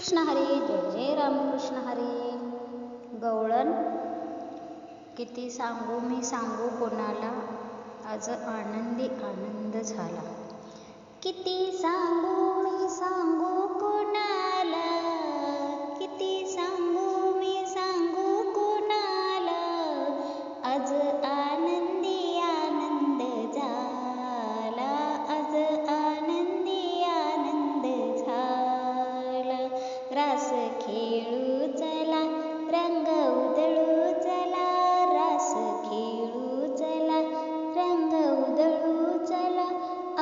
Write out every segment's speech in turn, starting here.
कृष्ण हरी जय जय रामकृष्ण हरी. गवळण किती सांगू मी सांगू कोणाला? आज आनंदी आनंद झाला. किती सांगू रास खेळू चला रंग उधळू चला रास खेळू चला रंग उधळू चला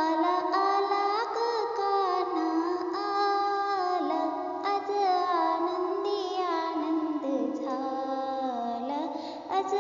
आला आला काना आला आज आनंदी आनंद झाला आज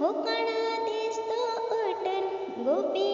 होकणा दिसतो उठन गोपी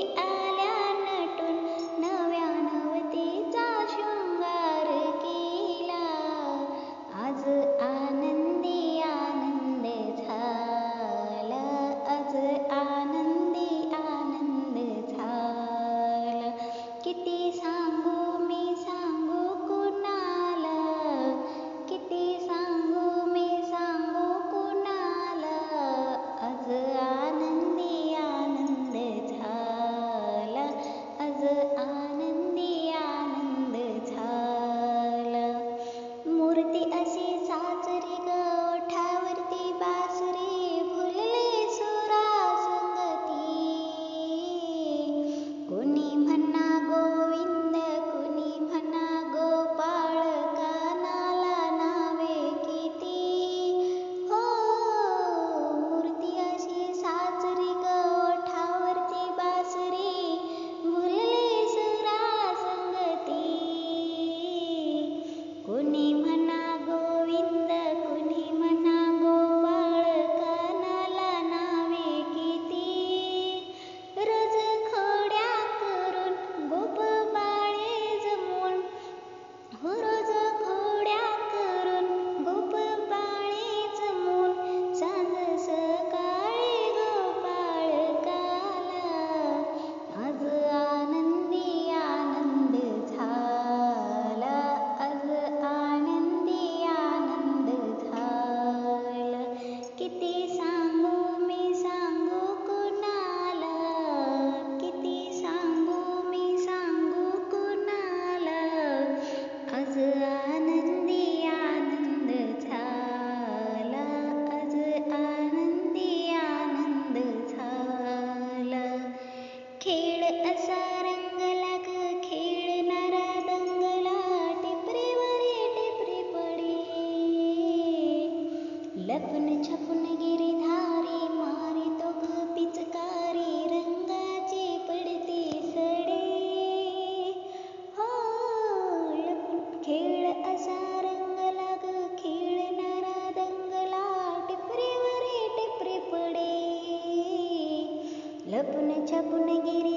पुण्याच्या पुणगिरी